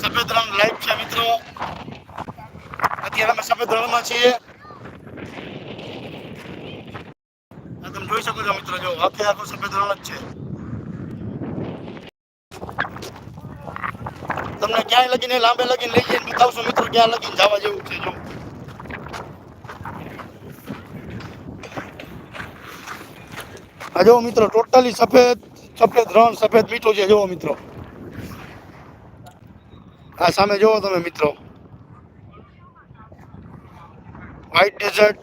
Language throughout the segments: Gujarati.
સફેદ રણ લાઈટ છે મિત્રો. અત્યારે અમે સફેદ રણમાં છીએ. તમે જોઈ શકો છો મિત્રો, જો આખે આખો સફેદ રણ જ છે. તમને ક્યાંય લગીને લાંબે લગીને લઈ જઈને બતાવશો મિત્રો, ક્યાં લગીને જવા જેવું છે, જો. આ જો મિત્રો ટોટલી સફેદ સફેદ રણ, સફેદ મીઠું છે જુઓ મિત્રો. આ સામે જુઓ તમે મિત્રો. વ્હાઈટ ડેઝર્ટ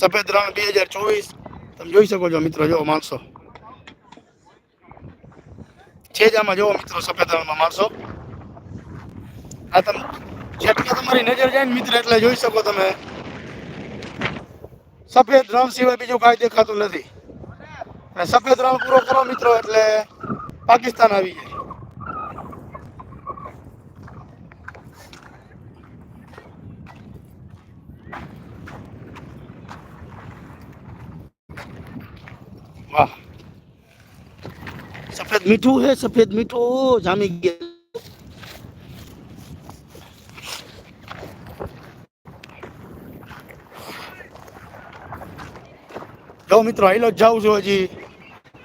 સફેદ રણ બે હજાર ચોવીસ. તમે જોઈ શકો છો મિત્રો જુઓ માણસો. છે જ આમાં જુઓ મિત્રો, સફેદ રણમાં માણસો. આ તમે, જેટલી તમારી નજર જાય ને મિત્ર, એટલે જોઈ શકો તમે. સફેદ રણ સિવાય બીજું કાંઈ દેખાતું નથી. અને સફેદ રણ પૂરો કરો મિત્રો, એટલે પાકિસ્તાન આવી જાય વાહ સફેદ મીઠું હે સફેદ મીઠું? જામી ગયા. જો મિત્રો, હાલો જાઉં છું હજી.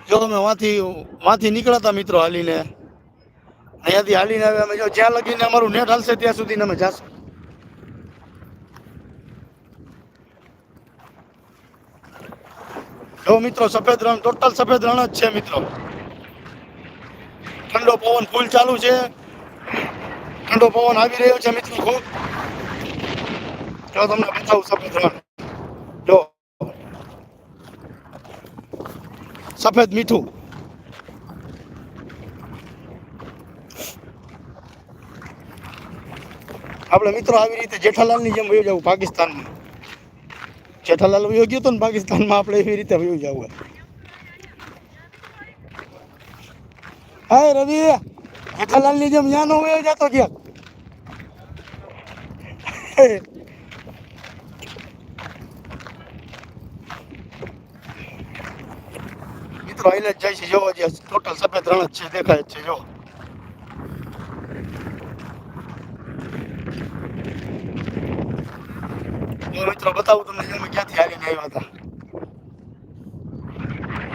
જો અમે વાંથી નીકળ્યા મિત્રો હાલીને. અહીંયાથી હાલીને હવે અમે જો જ્યાં લગીને અમારું નેટ હાલશે ત્યાં સુધી અમે જાશું. જો મિત્રો, સફેદ રણ, ટોટલ સફેદ રણ જ છે મિત્રો. ઠંડો પવન ફૂલ ચાલુ છે. ઠંડો પવન આવી રહ્યો છે મિત્રો ખૂબ. જો તમને બતાવું સફેદ રણ. જો. સફેદ મીઠું. આપણે મિત્રો આવી રીતે જેઠાલાલની જેમ વયું જવું પાકિસ્તાનમાં. જેઠાલાલ વયો ગયો તો ને પાકિસ્તાનમાં આપણે એવી રીતે વયું જવું હાય રવિ જેઠાલાલની જેમ ત્યાં નો વયો જતો ક્યાંક મિત્રો આઈલે જ જાય છે જોવો જે ટોટલ સફેદ રણ જ છે દેખાય જ છે જો જો મિત્રો બતાવું તમને જે અમે ક્યાંથી હાલીને આવ્યા હતા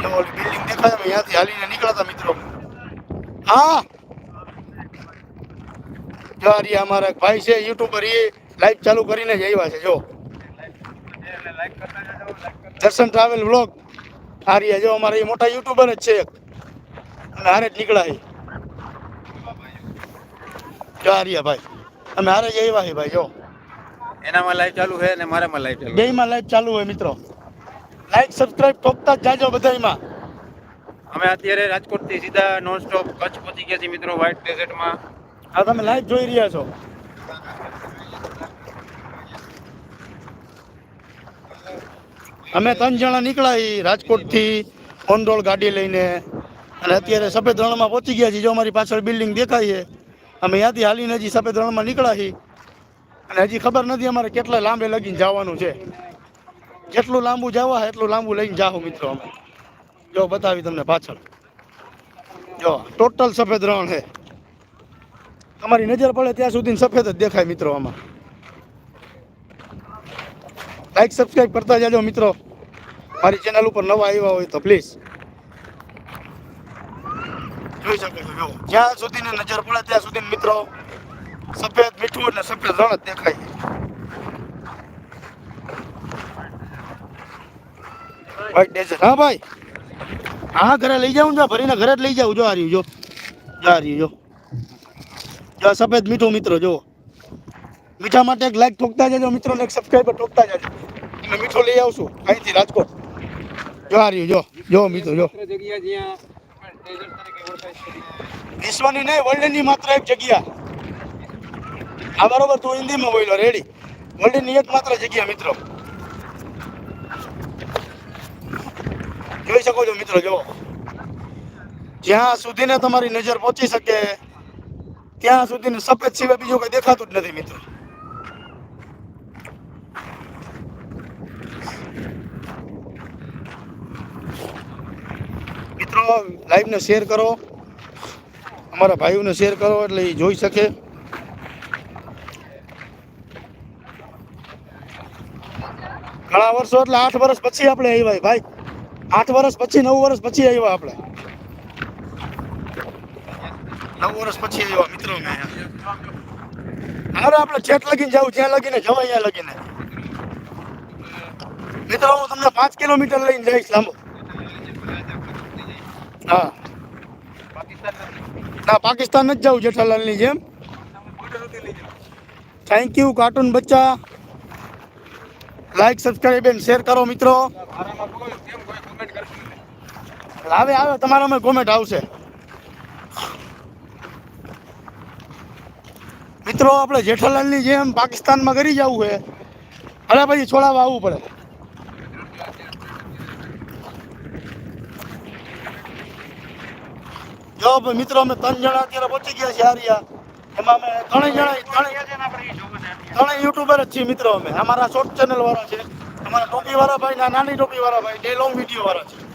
જો ઓલી બિલ્ડિંગ દેખાય અમે ત્યાંથી હાલીને નીકળ્યા હતા મિત્રો હા. જો આ અમારા ભાઈ છે યુટ્યુબર એ લાઈવ ચાલુ કરીને જ આવ્યા છે જો. દર્શન ટ્રાવેલ વ્લોગ આ રહ્યા જો અમારા એ મોટા યુટ્યુબર જ છે અને હારે જ નીકળ્યા જો આ રહ્યા ભાઈ. અમે હારે જ આવ્યા ભાઈ જો. એનામાં લાઈવ ચાલુ છે અને મારામાં લાઈવ ચાલુ બેમાં લાઈવ ચાલુ હોય મિત્રો. લાઈક સબસ્ક્રાઇબ ટોપતા જ જાજો બધાયમાં. અમે અત્યારે રાજકોટથી સીધા નોન સ્ટોપ કચ્છ પહોંચી ગયા છીએ મિત્રો વ્હાઇટ ડેઝર્ટમાં આ તમે લાઈવ જોઈ રહ્યા છો. અમે ત્રણ જણા નીકળ્યા રાજકોટથી ઓનરોડ ગાડી લઈને અને અત્યારે સફેદ રણમાં પહોંચી ગયા છીએ. જો અમારી પાછળ બિલ્ડિંગ દેખાય છે, અમે ત્યાંથી હાલીને હજી સફેદ રણમાં નીકળ્યા છીએ અને હજી ખબર નથી અમારે કેટલા લાંબે લગીને જવાનું છે. જેટલું લાંબુ જવા એટલું લાંબુ લઈને જાઓ મિત્રો અમે. જો, બતાવી તમને પાછળ. જો, ટોટલ સફેદ રણ છે. તમારી નજર પડે ત્યાં સુધી સફેદ જ દેખાય મિત્રો આમાં. લાઈક સબસ્ક્રાઈબ કરતા જાજો મિત્રો. મારી ચેનલ ઉપર નવા આવ્યા હોય તો પ્લીઝ જોઈ શકો જ્યાં સુધી નજર પડે ત્યાં સુધી મિત્રો સફેદ, મીઠું અને સફેદ રણ જ દેખાય. ભાઈ ડેઝર હા, ભાઈ. હા, ઘરે લઈ જાઉં જો ભરીને ઘરે જ લઈ જાઉં. જો આ જો. જો આ રહ્યું, જો. જો સફેદ મીઠું મિત્રો, જો. મીઠા માટે એક લાઈક ઠોકતા જજો મિત્રો ને એક સબસ્ક્રાઈબર ઠોકતા જજો. અને મીઠું લઈ આવશું. અહીંથી રાજકોટ. જો આ રહ્યું, જો. જો મિત્રો, જો. વિશ્વની નહીં વર્લ્ડની માત્ર એક જગ્યા. આ બરોબર તું હિન્દીમાં બોલ્યો રેડી વર્લ્ડની એક માત્ર જગ્યા, મિત્રો. શકો છો મિત્રો, જો. જ્યાં સુધી ને તમારી નજર પહોંચી શકે, ત્યાં સુધીને સફેદ સિવાય બીજું કઈ દેખાતું જ નથી મિત્રો. મિત્રો, લાઈવને શેર કરો. અમારા ભાઈઓને શેર કરો, એટલે એ જોઈ શકે. ઘણા વર્ષો એટલે આઠ વર્ષ પછી આપણે આવ્યા ભાઈ. આઠ વર્ષ પછી નવ વર્ષ પછી આવ્યા આપણે. નવ વર્ષ પછી આવ્યા મિત્રો મેં અહીંયા. હવે આપણે છેક લગીને જવું જ્યાં લગીને જવાય ત્યાં લગીને. મિત્રો હું તમને પાંચ કિલોમીટર લઈને જઈશ લાંબો. હા. ના પાકિસ્તાન જ જવું જેઠાલાલની જેમ. થેન્ક યુ કાર્ટૂન બચ્ચા. લાઈક સબસ્ક્રાઈબ એન્ડ શેર કરો મિત્રો. આવે આવે તમારામાં કોમેન્ટ આવશે. મિત્રો, આપણે જેઠાલાલની જેમ પાકિસ્તાનમાં કરી જવું છે. અરે પછી છોડાવવા આવવું પડે. જો મિત્રો, અમે ત્રણ જણા અત્યારે પહોંચી ગયા છે હારિયા. એમાં અમે ત્રણેય જણા, ત્રણેય યુટ્યુબર જ છીએ મિત્રો અમે. અમારા શોર્ટ ચેનલ વાળા છે. અમારા ટોપી વાળા ભાઈ નાની ટોપી વાળા ભાઈ ડે લોંગ વીડિયો વાળા છે.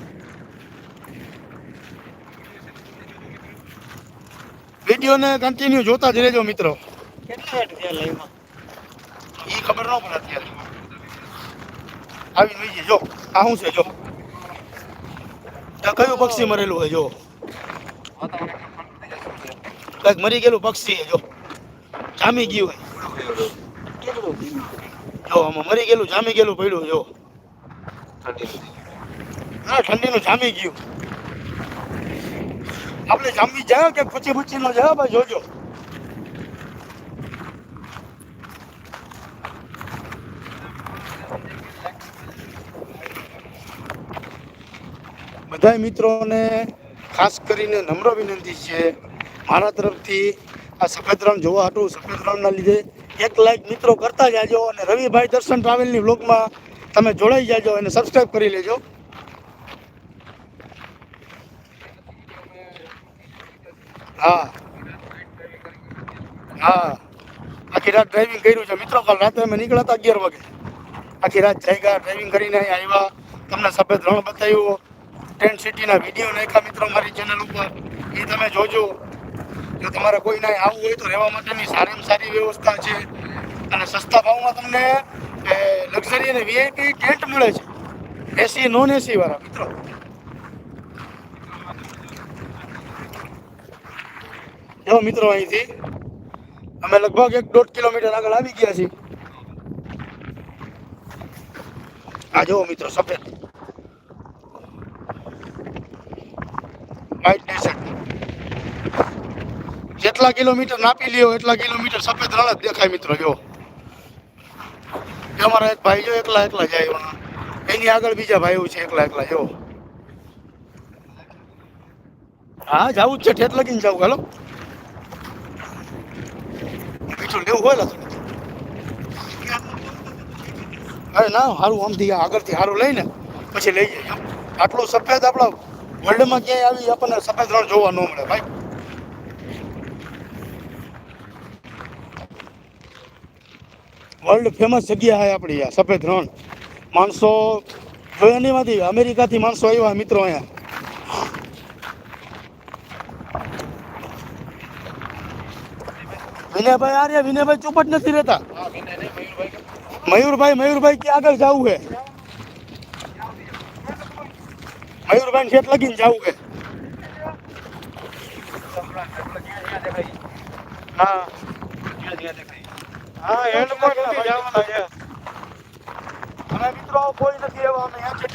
વિડીયોને કન્ટિન્યુ જોતા જ રહેજો મિત્રો. કેટલા થયા લાઈવમાં એ ખબર ન પડે અત્યારે. આવીને વહી જો. આ શું છે જો? કયું પક્ષી મરેલું હોય જો? કંઈક મરી ગયેલું પક્ષી જો. જામી ગયું હોય. જો આમાં મરી ગયેલું જામી ગયેલું પડ્યું જો. હા ઠંડીનું જામી ગયું. આપણે જામી જાય કે પૂછી પૂછી નો જાય ભાઈ જોજો. બધા મિત્રોને ખાસ કરીને નમ્ર વિનંતી છે. મારા તરફથી આ સફેદ રણ જોવા હતું. સફેદ રણના લીધે એક લાઈક મિત્રો કરતા જાજો અને રવિભાઈ દર્શન ટ્રાવેલની વ્લોગમાં તમે જોડાઈ જાજો અને સબસ્ક્રાઈબ કરી લેજો. હા. હા. આખી રાત ડ્રાઇવિંગ કર્યું છે. મિત્રો, કાલ રાતે અમે નીકળ્યા હતા અગિયાર વાગે. આખી રાત જઈ ડ્રાઇવિંગ કરીને આવ્યા. તમને સફેદ રણ બતાવ્યું. ટેન્ટ સિટીના વીડિયો નાખ્યા મિત્રો મારી ચેનલ ઉપર. એ તમે જોજો. જો તમારે કોઈને અહીં આવવું હોય તો રહેવા માટેની સારામાં સારી વ્યવસ્થા છે. અને સસ્તા ભાવમાં તમને લક્ઝરી અને વીઆઈપી ટેન્ટ મળે છે. એસી નોન એસી વાળા, મિત્રો. જો મિત્રો અહીંથી અમે લગભગ એક દોઢ કિલોમીટર આગળ આવી ગયા છીએ. આ જુઓ મિત્રો, સફેદ. વ્હાઈટ ડેઝર્ટ જેટલા કિલોમીટર નાપી લ્યો, એટલા કિલોમીટર સફેદ રણ જ દેખાય મિત્રો જો અમારા એક ભાઈ જો એકલા એકલા જાય એની આગળ બીજા ભાઈઓ છે એકલા એકલા જો હા, જવું જ છે, ઠેઠ લગીને જવું, હાલો. મીઠું લેવું હોય અરે ના સારું આમથી આગળથી સારું લઈને પછી લઈ જઈએ આટલો સફેદ આપણા વર્લ્ડમાં ક્યાંય આવી, આપણને સફેદ રણ જોવા ન મળે, ભાઈ. વર્લ્ડ ફેમસ જગ્યા છે આપણી આ સફેદ રણ માણસો જોયાનીમાંથી અમેરિકાથી માણસો આવ્યા, મિત્રો અહીંયા. વિનયભાઈ આર્યા વિનયભાઈ ચૂપ જ નથી રહેતા. મયુરભાઈ મયુરભાઈ ક્યાં આગળ જવું હે? મયુરભાઈ શેઠ લગીને જવું હે? હા. હા એ લોકો નથી જવાના છે અમે મિત્રો કોઈ નથી એવા અમે છેક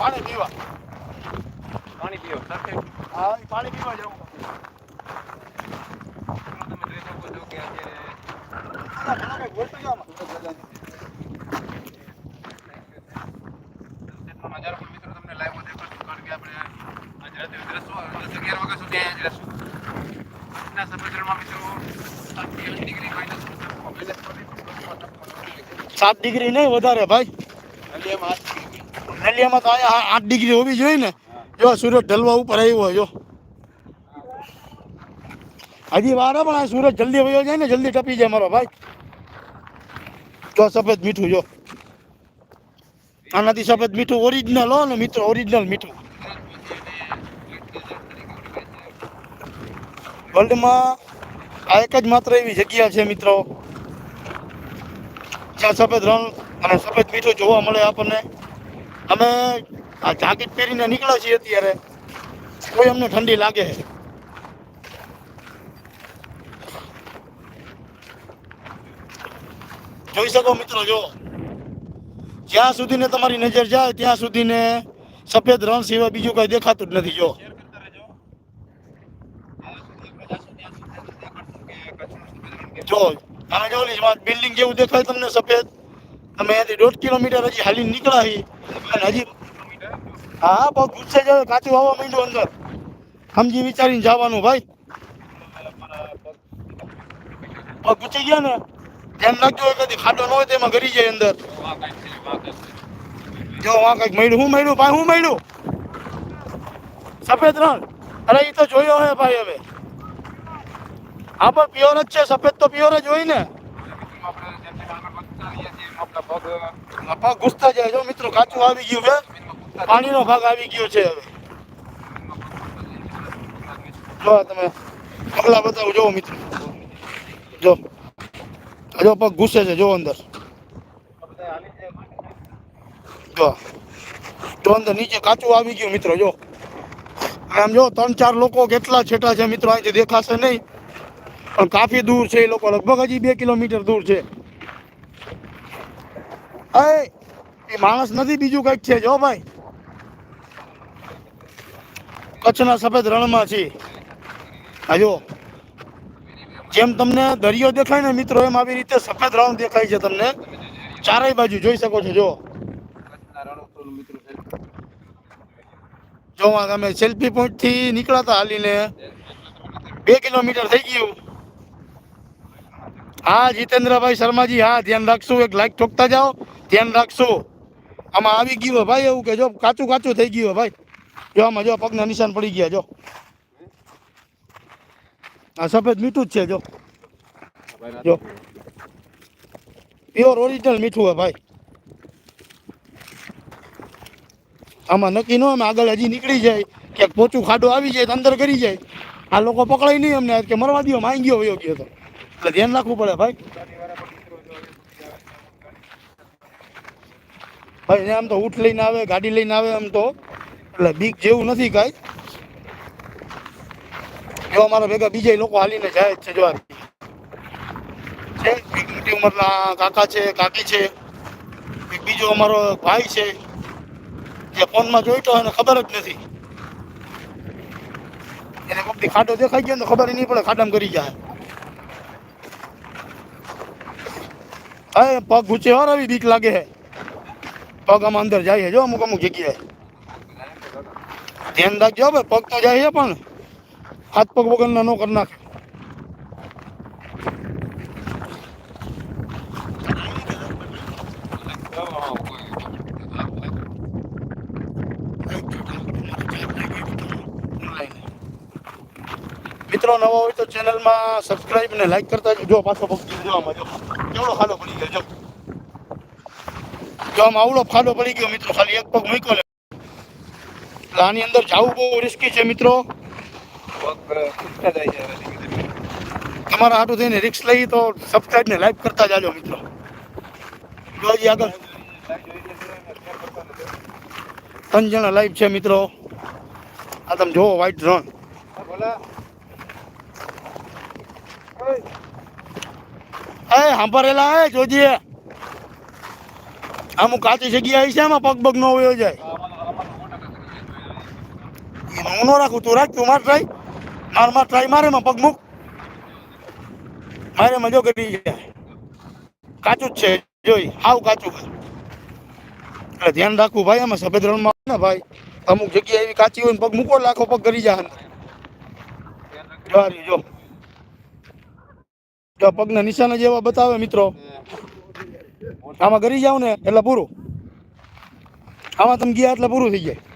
પાણી પીવા. પાણી પીવા. હા પાણી પીવા જવું. જોઈ તમને લાઈવ કારણ કે આપણે અગિયાર વાગ્યા સુધી રહેશું સાત ડિગ્રી નહીં વધારે ભાઈ. નલિયામાં તો અહીંયા આઠ ડિગ્રી હોવી જોઈએ ને. જો, સૂરજ ઢલવા ઉપર આવ્યો જો. હજી વાર પણ આ સૂરજ જલ્દી વયો જાય ને, જલ્દી ટપી જાય મારો ભાઈ. તો સફેદ મીઠું, જો. આનાથી સફેદ મીઠું ઓરિજિનલ હો ને મિત્રો ઓરિજિનલ મીઠું. વર્લ્ડમાં આ એક જ માત્ર એવી જગ્યા છે મિત્રો, જ્યાં સફેદ રણ અને સફેદ મીઠું જોવા મળે આપણને. અમે આ જાકેટ પહેરીને નીકળ્યા છીએ અત્યારે. કોઈ અમને ઠંડી લાગે છે. જોઈ શકો મિત્રો, જો. જ્યાં સુધીને તમારી નજર જાય, ત્યાં સુધીને સફેદ રણ સિવાય બીજું કઈ દેખાતું જ નથી, જો. સુધી સુધી જો તમે જો બિલ્ડિંગ જેવું દેખાય તમને સફેદ? અમે અહીંથી દોઢ કિલોમીટર હજી હાલી નીકળ્યા છીએ અને હજી હા પણ ગુસ્સે જાય કાચું આવવા માંડ્યું અંદર. સમજી વિચારીને જવાનું, ભાઈ. ગુચી ગયા ને? ધ્યાન રાખજો એ કદી ખાડો ન હોય તેમાં ગરી જાય અંદર. જો વાં કંઈક મળ્યું. હું મળ્યું? ભાઈ હું મળ્યું? સફેદ રણ અરે એ તો જોયો હે ભાઈ હવે. હા પણ પ્યોર જ છે. સફેદ તો પ્યોર જ હોય ને. એમ પગ ઘૂસતા જાય. જો, મિત્રો, કાચું આવી ગયું છે. પાણીનો ભાગ આવી ગયો છે હવે. જો તમે પગલા બતાવો. જો, મિત્રો. જો. આ જો પગ ઘૂસે છે, જો અંદર. જો. જો અંદર નીચે કાચું આવી ગયું મિત્રો, જો. આમ જો, ત્રણ ચાર લોકો કેટલા છેટા છે મિત્રો, અહીંથી દેખાશે નહીં. પણ કાફી દૂર છે એ લોકો, લગભગ હજી બે કિલોમીટર દૂર છે. એ માણસ નથી બીજું કંઈક છે, જો ભાઈ. કચ્છના સફેદ રણમાં છે. આ જો. જેમ તમને દરિયો દેખાય ને મિત્રો, એમ આવી રીતે સફેદ રણ દેખાય છે તમને. ચારેય બાજુ જોઈ શકો છો, જો. જો તમે સેલ્ફી પોઈન્ટથી નીકળાતા હાલીને બે કિલોમીટર થઈ ગયું. હા, જીતેન્દ્રભાઈ શર્માજી, હા, ધ્યાન રાખશું, એક લાઈક ઠોકતા જાઓ. ધ્યાન રાખશું. આમાં આવી ગયું ભાઈ એવું કે જો કાચું કાચું થઈ ગયું ભાઈ. જો આમાં જો પગના નિશાન પડી ગયા, જો. આ સફેદ મીઠું જ છે, જો. જો. પ્યોર ઓરિજિનલ મીઠું હે ભાઈ. આમાં નક્કી ન અમે આગળ હજી નીકળી જાય. ક્યાંક પોચું ખાડો આવી જાય તો અંદર કરી જાય. આ લોકો પકડાય નહીં અમને કે મરવા દો માંગી ગયો વયો ગયો તો. એટલે ધ્યાન રાખવું પડે, ભાઈ. ભાઈ આમ તો ઊંટ લઈને આવે, ગાડી લઈને આવે આમ તો. એટલે બીક જેવું નથી કાંઈ. જો અમારા ભેગા બીજા લોકો હાલીને જાય છે જવાર છે મોટી ઉંમરના કાકા છે, કાકી છે, એક બીજો અમારો ભાઈ છે, જે ફોનમાં જોઈતો એને ખબર જ નથી. એને કોઈક દી ખાડો દેખાઈ ગયો ને ખબર નહીં પડે ખાડામાં કરી જાય. હા પગ ઘૂંચે વાર આવી બીક લાગે છે પગ આમાં અંદર જાય છે જો અમુક અમુક જગ્યાએ. ધ્યાન રાખજો ભાઈ, પગ તો જાય છે પણ. હાથ પગ વગરના નાનો કરી નાખે મિત્રો, નવા હોય તો ચેનલમાં સબસ્ક્રાઇબ અને લાઈક કરતા જો પાછો ભક્તિ જોવામાં જો કેવડો ખાડો પડી ગયો, જો. જો આમ આવડો ખાડો પડી ગયો, મિત્રો. ખાલી એક પગ મૂક્યો એટલે આની અંદર જવું બહુ રિસ્કી છે, મિત્રો. તમારા હાટું થઈને રિક્સ લઈ તો સબસ્ક્રાઈબ ને લાઈક કરતા જાજો મિત્રો. જો આગળ. ત્રણ જણા લાઈવ છે મિત્રો. આ તમે જોવો વ્હાઈટ રણ એ, સાંભળેલા એ જોજે અમુક કાચી જગ્યા છે એમાં પગ પગ નો જાય. હું ન રાખું, તું રાખ, તું માર ટ્રાય માર ટ્રાય મારે એમાં પગ મૂક. મારે મજો કરી જાય કાચું જ છે જોઈ હાવ કાચું ધ્યાન રાખવું ભાઈ આમાં સફેદ રણમાં ને ભાઈ અમુક જગ્યા એવી કાચી હોય ને પગ મૂકો લાખો પગ કરી જાય અંદર. જો આ રહ્યું, જો. જો પગના નિશાના જેવા બતાવે મિત્રો. આમાં કરી જાવ ને એટલે પૂરું. આમાં તમે ગયા એટલે પૂરું થઈ જાય.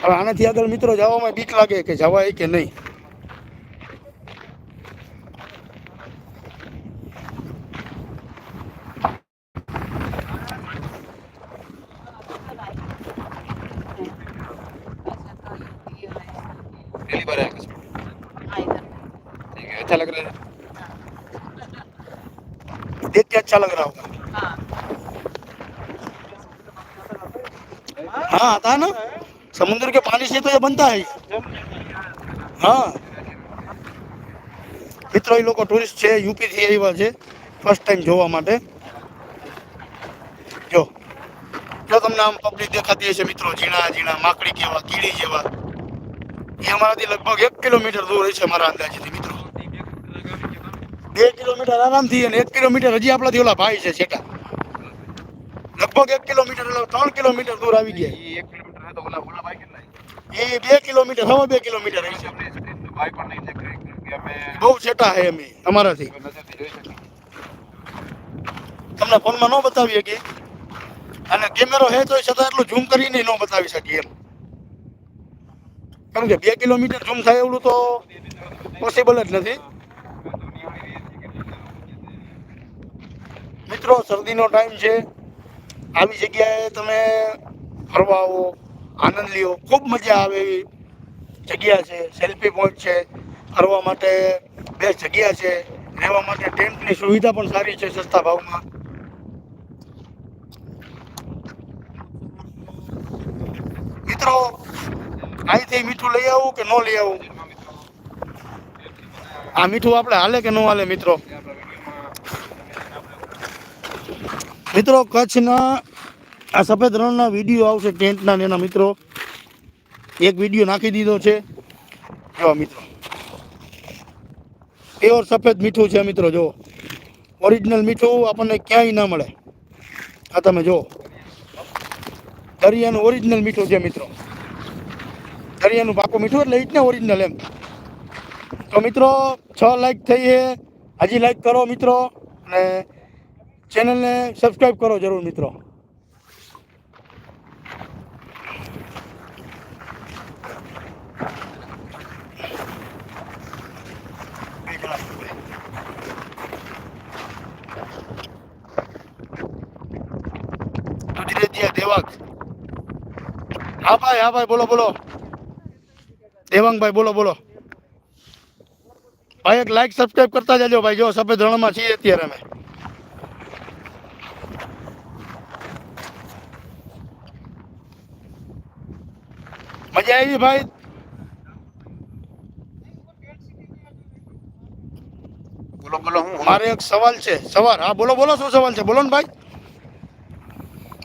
હવે આનાથી આગળ મિત્રો જવામાં બીક લાગે કે જવાય કે નહીં पहली बार आया कश्मीर ठीक है अच्छा लग रहा है देख के अच्छा लग रहा होगा हाँ आता है ना समुद्र के पानी से तो ये बनता है હા મિત્રો એ લોકો ટુરિસ્ટ છે યુપીથી આવ્યા છે ફર્સ્ટ ટાઈમ જોવા માટે જો જો તમને આમ પબ્લિક દેખાતી હશે મિત્રો ઝીણા ઝીણા માકડી કેવા કીડી જેવા એ અમારાથી લગભગ એક કિલોમીટર દૂર હશે મારા અંદાજેથી મિત્રો બે કિલોમીટર આરામથી અને એક કિલોમીટર હજી આપણાથી ઓલા ભાઈ છે છેટા લગભગ એક કિલોમીટર એટલે ત્રણ કિલોમીટર દૂર આવી ગયા એ બે કિલોમીટર હવે બે કે બહુ છેટા છે અમે અમારાથી. તમને ફોનમાં ન બતાવી શકીએ. અને કેમેરો હે તો છતાં એટલું ઝૂમ કરીને ન બતાવી શકીએ એમ. કારણ કે બે કિલોમીટર ઝૂમ થાય એવું તો પોસિબલ જ નથી. મિત્રો શરદીનો ટાઈમ છે. આવી જગ્યાએ તમે ફરવા આવો. આનંદ લ્યો. ખૂબ મજા આવે એવી જગ્યા છે. સેલ્ફી પોઈન્ટ છે. ફરવા માટે બેસ્ટ જગ્યા છે. રહેવા માટે ટેન્ટની સુવિધા પણ સારી છે સસ્તા ભાવમાં. મિત્રો, અહીંથી મીઠું લઈ આવું કે ન લઈ આવું? આ મીઠું આપણે હાલે કે ન હાલે, મિત્રો? મિત્રો, કચ્છના આ સફેદ રણના વીડિયો આવશે ટેન્ટના ને એના મિત્રો. એક વીડિયો નાખી દીધો છે. જોવા મિત્રો. પ્યોર સફેદ મીઠું છે મિત્રો જો ઓરિજિનલ મીઠું આપણને ક્યાંય ના મળે. આ તમે જો દરિયાનું ઓરિજિનલ મીઠું છે મિત્રો. દરિયાનું પાકું મીઠું એટલે એ જ ને ઓરિજિનલ એમ. તો મિત્રો, છ લાઈક થઈ છે. હજી લાઈક કરો મિત્રો અને ચેનલને સબસ્ક્રાઈબ કરો જરૂર મિત્રો દુધરેજિયા દેવાંગ હા ભાઈ હા ભાઈ બોલો બોલો દેવાંગભાઈ બોલો બોલો ભાઈ એક લાઈક સબસ્ક્રાઈબ કરતા જજો ભાઈ જો સફેદ રણમાં છીએ અત્યારે અમે મજા આવી ભાઈ બોલો બોલો હું મારે એક સવાલ છે સવાલ હા બોલો બોલો શું સવાલ છે બોલો ને ભાઈ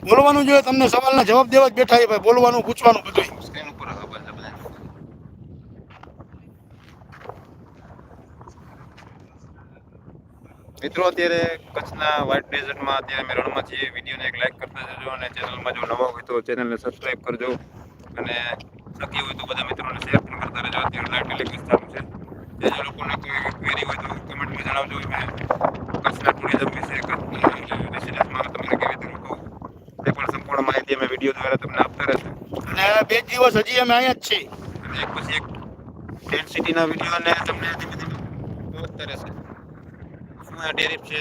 બોલવાનું જોઈએ, તમને સવાલના જવાબ દેવા જ બેઠા ભાઈ, બોલવાનું, પૂછવાનું બધું મિત્રો, અત્યારે કચ્છના વાઇટ ડેઝર્ટમાં અત્યારે અમે રણમાં છીએ. વિડીયોને એક લાઈક કરતા જજો અને ચેનલમાં જો નવા હોય તો ચેનલને સબસ્ક્રાઈબ કરજો. અને શક્ય હોય તો બધા મિત્રોને શેર પણ કરતા રહેજો. અત્યારે લાઇટ ટેલિકાસ્ટ ચાલુ છે. જે જે લોકોને કોઈ ક્વેરી હોય તો કમેન્ટમાં જણાવજો. અમે કચ્છના ટુરિઝમ વિશે કચ્છની રેસિડન્સમાં તમને કેવી રીતે રોકવું તે પણ સંપૂર્ણ માહિતી અમે વીડિયો દ્વારા તમને આપતા રહેશું. અને બે દિવસ હજી અમે અહીંયા જ છીએ. અને એક પછી એક ટેન્ટ સિટીના વીડિયો અને તમને ધીમે ધીમે પહોંચતા રહેશે. શું આ ટેરિફ છે?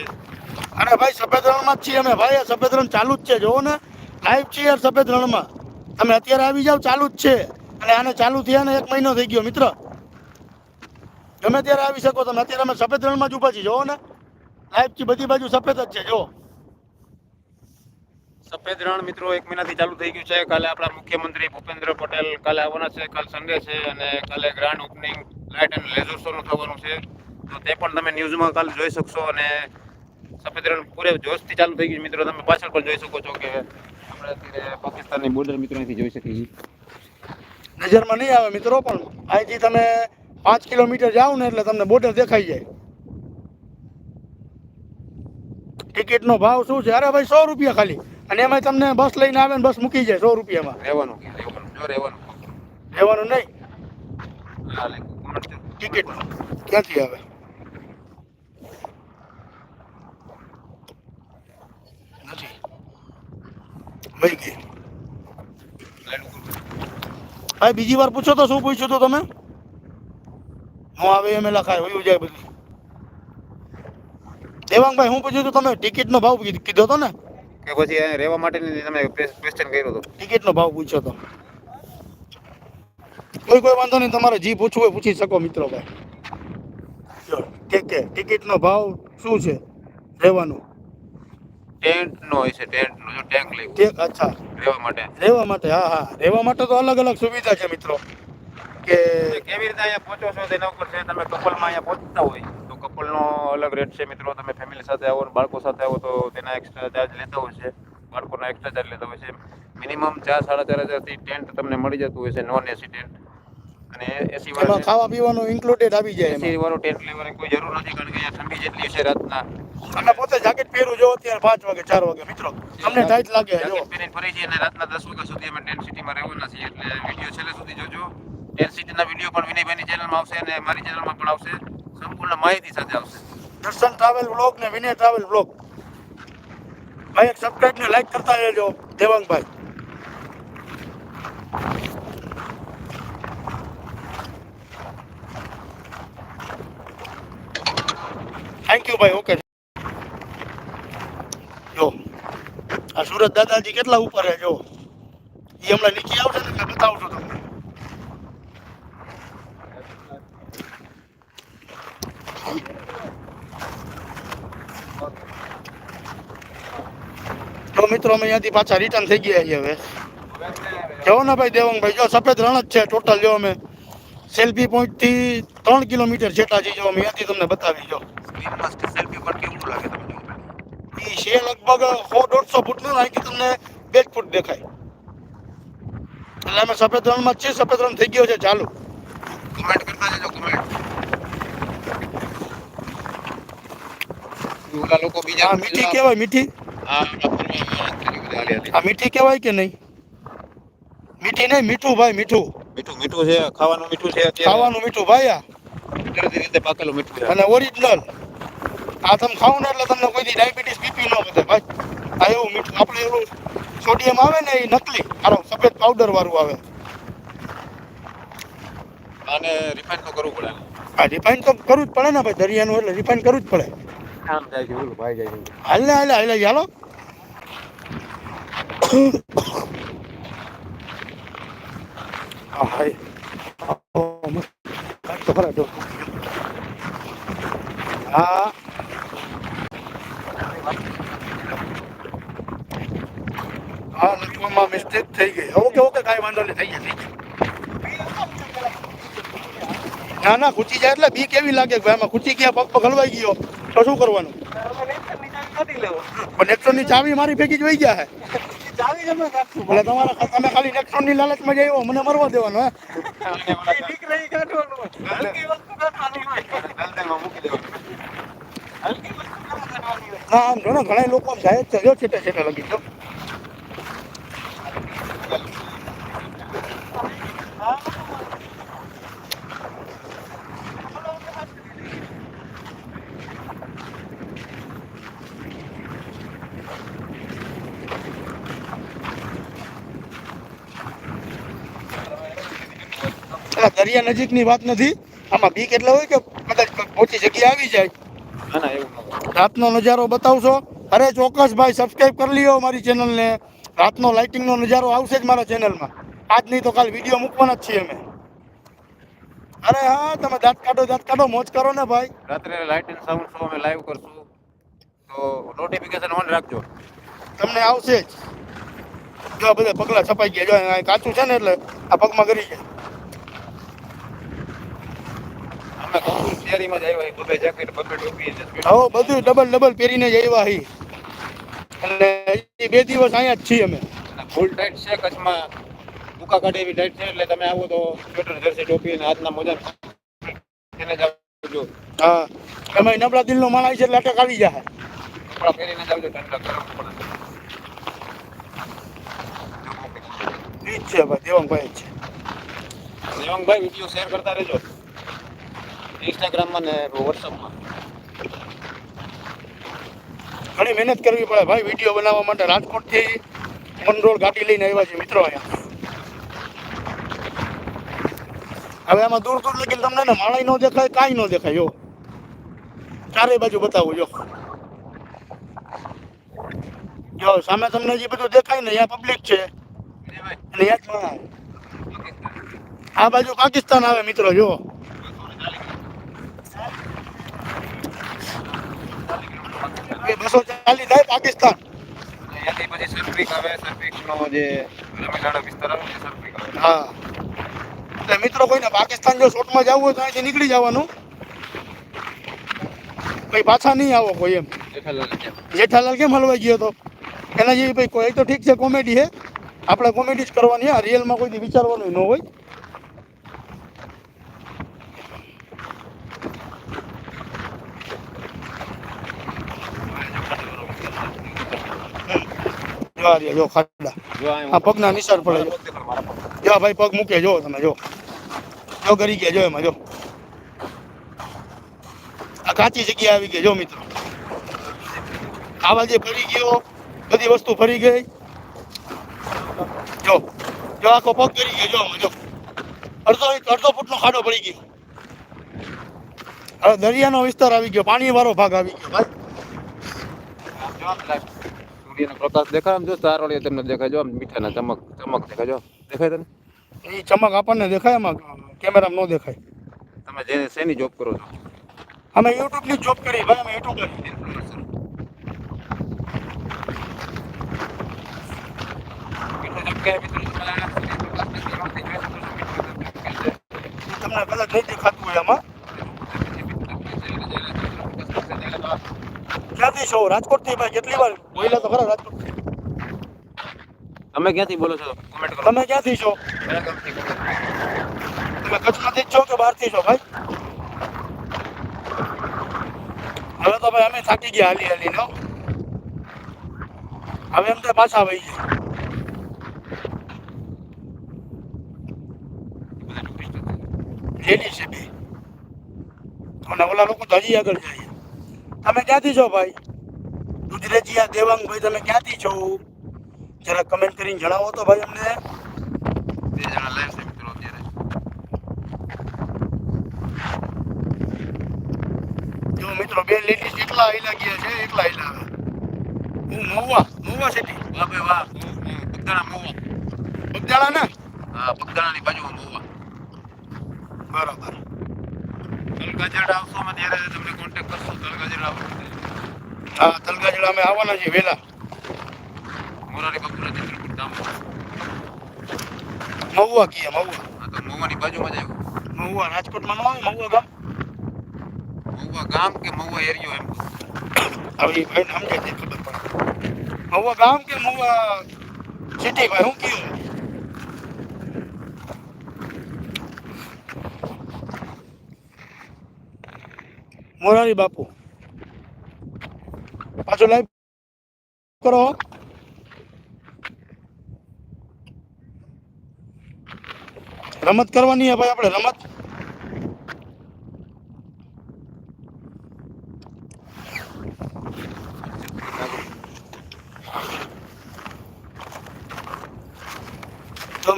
અને ભાઈ સફેદ રણમાં જ છીએ અમે. ભાઈ આ સફેદ રણ ચાલુ જ છે. જોવો ને. લાઈવ છીએ સફેદ રણમાં તમે અત્યારે આવી જાવ ચાલુ જ છે. અને આને ચાલુ થયા ને એક મહિનો થઈ ગયો મિત્ર. ગમે ત્યારે આવી શકો તમે. અત્યારે અમે સફેદ રણમાં જ ઊભા છીએ. જોવો ને. લાઈવ બધી બાજુ સફેદ જ છે. જો સફેદ રણ મિત્રો એક મહિનાથી ચાલુ થઈ ગયું છે. કાલે આપણા મુખ્યમંત્રી ભૂપેન્દ્ર પટેલ કાલે આવવાના છે. કાલ સન્ડે છે અને કાલે grand opening light and laser શોનું થવાનું છે. તો તે પણ તમે ન્યૂઝમાં કાલે જોઈ શકશો અને સફેદ રણ પૂરે જોશથી ચાલુ થઈ ગયું મિત્રો. તમે પાછળ પણ જોઈ શકો છો કે આપણે પાકિસ્તાનની બોર્ડર મિત્રો અહીંથી જોઈ શકીએ નજરમાં નહીં આવે મિત્રો, પણ અહીંથી તમે પાંચ કિલોમીટર જાઓ ને એટલે તમને બોર્ડર દેખાઈ જાય. ટિકિટનો ભાવ શું છે? અરે ભાઈ સો રૂપિયા ખાલી. અને એમાં તમને બસ લઈને આવે ને બસ મૂકી જાય સો રૂપિયામાં. રહેવાનું રહેવાનું જો રહેવાનું. રહેવાનું નહીં. ટિકિટ ક્યાંથી આવે? નથી. વહી ગઈ. ભાઈ બીજી વાર પૂછો તો શું પૂછ્યું તો તમે? હું આવે એમ લખાય હોય જાય બધું. દેવાંગભાઈ હું પૂછ્યું હતું તમે ટિકિટનો ભાવ કીધો હતો ને? કે પછી અહીંયા રહેવા માટેની તમે ક્વેશ્ચન કર્યો હતો. ટિકિટનો ભાવ પૂછ્યો હતો કોઈ કોઈ વાંધો નહીં તમારે જી પૂછવું હોય પૂછી શકો મિત્રો ભાઈ. કે કે ટિકિટનો ભાવ શું છે રહેવાનું? ટેન્ટનો હોય છે ટેન્ટનો જો ટેન્ક લેવું ઠીક અચ્છા. રહેવા માટે. રહેવા માટે હા હા. રહેવા માટે તો અલગ અલગ સુવિધા છે મિત્રો. કે કેવી રીતે અહીંયા પહોંચો છો તેના ઉપર છે તમે કપલમાં અહીંયા પહોંચતા હોય તો કપલનો અલગ રેટ છે. મિત્રો તમે ફેમિલી સાથે આવો બાળકો સાથે આવો તો તેના એક્સ્ટ્રા ચાર્જ લેતા હોય છે. બાળકોના એક્સ્ટ્રા ચાર્જ લેતા હોય છે. મિનિમમ ચાર સાડા ચાર હજારથી ટેન્ટ તમને મળી જતું હોય છે નોન એસી ટેન્ટ અને એસી વાળા ખાવા પીવાનું ઇન્ક્લુડેડ આવી જાય એસી વાળો ટેન્ટ લેવાની કોઈ જરૂર નથી કારણ કે અહીંયા ઠંડી જેટલી છે રાતના. અને પોતે જાકેટ પહેરું જો અત્યારે પાંચ વાગે ચાર વાગે. મિત્રો તમને ટાઈટ લાગે જો. પહેરીને ફરી જઈએ અને રાતના દસ વાગ્યા સુધી અમે ટેન્ટ સિટીમાં રહેવાના છીએ. એટલે વીડિયો છેલ્લે સુધી જોજો. ટેન્ટ સિટીના વીડિયો પણ વિનયભાઈની ચેનલમાં આવશે અને મારી ચેનલમાં પણ આવશે. સંપૂર્ણ માહિતી સાથે આવશે. દર્શન ટ્રાવેલ બ્લોગ ને વિનય ટ્રાવેલ બ્લોગ ભાઈ, એક સબસ્ક્રાઈબ ને લાઈક કરતા રહેજો, દેવાંગભાઈ. થેન્ક યુ ભાઈ ઓકે જો, આ સુરત દાદાજી કેટલા ઉપર છે, જો. એ હમણાં નીચે આવશે ને એટલે બતાવું છું તમને. તો મિત્રો અમે અહીંયાથી પાછા રિટર્ન થઈ ગયા છીએ હવે. જો ને ભાઈ દેવંગભાઈ જો સફેદ રણ જ છે ટોટલ જો અમે. સેલ્ફી પોઈન્ટથી ત્રણ કિલોમીટર છેટા છે જો અમે અહીંયાથી તમને બતાવી જો. સ્ક્રીનમાં સેલ્ફી પણ કેવું લાગે તમે જુઓ એ છે લગભગ સો દોઢસો ફૂટનું અહીંથી તમને બે જ ફૂટ દેખાય. એટલે અમે સફેદ રણમાં જ છીએ સફેદ રણ થઈ ગયો છે ચાલુ. કમેન્ટ કરતા જજો કમેન્ટ ઓલા લોકો બીજા આ મીઠી કહેવાય મીઠી. આ મીઠી કહેવાય કે નહીં? મીઠી નહીં મીઠું ભાઈ મીઠું. મીઠું મીઠું છે ખાવાનું મીઠું છે ખાવાનું મીઠું ભાઈ આ. કુદરતી રીતે પાકેલું મીઠું છે. અને ઓરિજિનલ આ તમે ખાવ ને એટલે તમને કોઈ ડાયાબિટીસ બીપી ન વધે ભાઈ. આ એવું મીઠું આપણે એવું સોડિયમ આવે ને એ નકલી. આરો સફેદ પાવડર વાળું આવે. અને રિફાઇન તો કરવું પડે. આ રિફાઇન તો કરવું જ પડે ને ભાઈ દરિયાનું એટલે રિફાઇન કરવું જ પડે. આમ જાય છે ઓલું ભાઈ જાય છે હાલ ને હાલે હાલે ચાલો જો. હા હા લખવામાં મિસ્ટેક થઈ ગઈ ઓકે ઓકે, કાંઈ વાંધો નહીં, થઈ ગયા થઈ ગયા ના ના ખૂચી જાય એટલે બી કેવી લાગે કે આમાં ખૂચી ગયા, પગ પગ હલવાઈ ગયો. તો શું કરવાનું? પણ નેક્સોનની ચાવી મારી ભેગી જ વહી ગયા હે. એટલે તમારા તમે ખાલી નેક્સોનની લાલચમાં જઈ મને મરવા દેવાનો, હે. આમ ઘણા ઘણા લોકો આમ જાય છે, જો છેટે છેટે લગી દરિયા નજીકની વાત નથી. આમાં બીક એટલે હોય કે કદાચ ઓછી જગ્યા આવી જાય. રાતનો નજારો બતાવશો. અરે ચોક્કસ ભાઈ સબસ્ક્રાઈબ કરી લ્યો મારી ચેનલને રાતનો લાઇટિંગનો નજારો આવશે જ મારા ચેનલમાં આજ નહીં તો કાલ વીડિયો મૂકવાના જ છીએ અમે. અરે હા તમે દાંત કાઢો દાંત કાઢો મોજ કરો ને ભાઈ. રાત્રે લાઇટ એન્ડ સાઉન્ડ શો અમે લાઈવ કરશું. તો નોટિફિકેશન ઓન રાખજો. તમને આવશે જ. જો બધા પગલા છપાઈ ગયા જો કાચું છે ને એટલે આ પગમાં કરી જાય. અમે જ આવ્યા બબે જેકેટ બબે ટોપી અને બધું ડબલ ડબલ પહેરીને જ આવ્યા હી અને બે દિવસ અહીંયા જ છીએ અમે. ફૂલ ટાઈટ છે કચ્છમાં ભૂકા કાઢે એવી ટાઈટ છે એટલે તમે આવો તો સ્વેટર જર્સી ટોપી અને હાથના મોજા એને જાવજો હા એમાં નબળા દિલનો માણસ છે એટલે અટક આવી જાય કપડા પહેરીને જાવજો ઠંડા ગરમ પડે. છે ભાઈ દેવાંગભાઈ છે. દેવાંગભાઈ વીડિયો શેર કરતા રહેજો. ઇન્સ્ટાગ્રામમાં ને વોટ્સઅપમાં ઘણી મહેનત કરવી પડે ભાઈ વીડિયો બનાવવા માટે. રાજકોટથી મનરોડ ગાડી લઈને આવ્યા છે મિત્રો અહીંયા. હવે આમાં દૂર દૂર લગી તમને ને માળાઈ ન દેખાય કાંઈ ન દેખાય જો. ચારે બાજુ બતાવું જો. જો સામે તમને જે બધું દેખાય ને અહીંયા પબ્લિક છે. અને અહીંયા આ બાજુ પાકિસ્તાન આવે મિત્રો જો. બસો ચાલીસ થાય પાકિસ્તાન. સર્વિક આવે સર્વિકનો જે રમીલાડો વિસ્તાર આવે ને સર્વિક આવે. હા. એટલે મિત્રો કોઈને પાકિસ્તાન જો શોટમાં જવું હોય તો અહીંથી નીકળી જવાનું. પછી પાછા નહીં આવો કોઈ એમ. જેઠાલાલ કેમ? હલવાઈ ગયો તો? એના જેવી ભાઈ કોઈ તો ઠીક છે કોમેડી હે આપણે કોમેડી જ કરવાની આ રિયલમાં કોઈ વિચારવાનું ન હોય. આ જો ખાડા. આ પગના નિશાન પડે જો. ભાઈ પગ મૂકે જો તમે જો. જો કરી ગયા જો એમાં જો. આ કાચી જગ્યા આવી ગઈ જો મિત્રો. આવા જે ફરી ગયો બધી વસ્તુ ફરી ગઈ. જો જો આખો પગ કરી ગયો જો આમાં જો. અડધો અડધો અડધો ફૂટનો ખાડો પડી ગયો. હવે દરિયાનો વિસ્તાર આવી ગયો પાણી વાળો ભાગ આવી ગયો ભાઈ. સૂર્યનો પ્રકાશ દેખાય આમ જો સ્ટાર વાળી તમને દેખાય જો આમ મીઠાના ચમક ચમક દેખાય જો. દેખાય તને? એ ચમક આપણને દેખાય એમાં કેમેરામાં ન દેખાય. તમે જે શેની જોબ કરો છો? અમે યુટ્યુબની જોબ કરી ભાઈ અમે યુટ્યુબર ઇન્ફ્લુએન્સર કેટલો ચમકે મિત્રો તમારા સૂર્યપ્રકાશને કિરણથી જોઈ શકો છો મિત્રો, કેટલો ચમકે છે. તમને કદાચ નહીં દેખાતું હોય આમાં. ક્યાંથી છો? રાજકોટથી ભાઈ કેટલી વાર? બોલ્યા તો ખરા રાજકોટ. તમે ક્યાંથી બોલો છો? કમેન્ટ કરો. તમે ક્યાંથી છો? તમે કચ્છમાંથી જ છો કે બહારથી છો ભાઈ? હવે તો ભાઈ અમે થાકી ગયા હાલી હાલી નો હવે એમ તો પાછા આવી ગયા. લેડી છે બે. ઓલા લોકો તો હજી આગળ જાય તમે ક્યાંથી છો ભાઈ? દુધરેજીયા દેવાંગ ભાઈ તમે ક્યાંથી છો? જરા કમેન્ટ કરીને જણાવો તો ભાઈ અમને. બે જણા લાઈવ છે મિત્રો અત્યારે. જો મિત્રો બે લેડીઝ એકલા આયલા ગયા છે એકલા આવે હું મહુવા મહુવા સિટી વાહ ભાઈ વાહ. બગદાણા મહુવા. બગદાણા ને? હા બગદાણાની બાજુમાં મહુવા. બરાબર. તલગાજડ આવશો અમે ત્યારે તમને કોન્ટેક્ટ કરશો તલગાજડ આવો હા તલગાજડા અમે આવવાના છીએ વહેલા મોરારી બાપુના ચંદ્રપુર ધામ. મહુવા કીએ મહુવા. હા તો મહુવાની બાજુમાં જ આવ્યું. મહુવા રાજકોટમાં ન આવે મહુવા ગામ? મહુવા ગામ કે મહુવા એરિયો એમ હવે એ ભાઈને સમજે તે ખબર પડે. મહુવા ગામ કે મહુવા સિટી ભાઈ હું કયું મોરારી બાપુ. પાછો લાઈવ કરો. રમત કરવાની હે ભાઈ આપણે, રમત.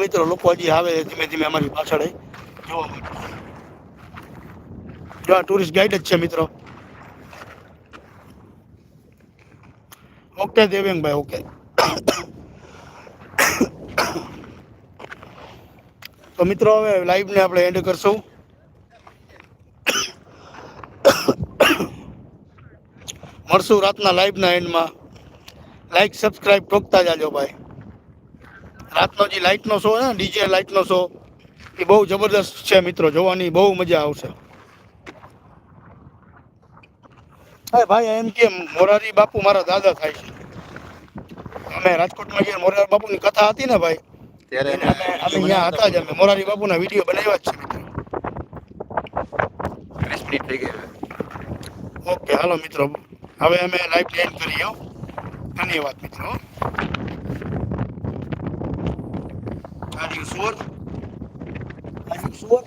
મિત્રો લોકો હજી આવે ધીમે ધીમે અમારી પાછળ જોવા માટે. ટુરિસ્ટ ગાઈડ જ છે મિત્રો. ઓકે દેવેંગભાઈ ઓકે. તો મિત્રો, હવે લાઈવને આપણે એન્ડ કરશું. મળશું રાતના લાઈવના એન્ડમાં લાઈક સબસ્ક્રાઇબ ટોકતા જાજો ભાઈ. રાતનો જે લાઇટનો શો ને, ડીજે લાઇટનો શો એ બહુ જબરદસ્ત છે મિત્રો, જોવાની બહુ મજા આવશે અરે ભાઈ એમ કે મોરારી બાપુ મારા દાદા થાય છે. અમે રાજકોટમાં જે મોરારી બાપુની કથા હતી ને ભાઈ ત્યારે એને અમે અમે અહીંયા હતા જ અમે મોરારી બાપુના વીડિયો બનાવ્યા જ છે મિત્રો વીસ મિનિટ થઈ ગઈ હવે. ઓકે હાલો મિત્રો. હવે અમે લાઈવ એન્ડ કરીએ હો. ધન્યવાદ મિત્રો are you sure are you sure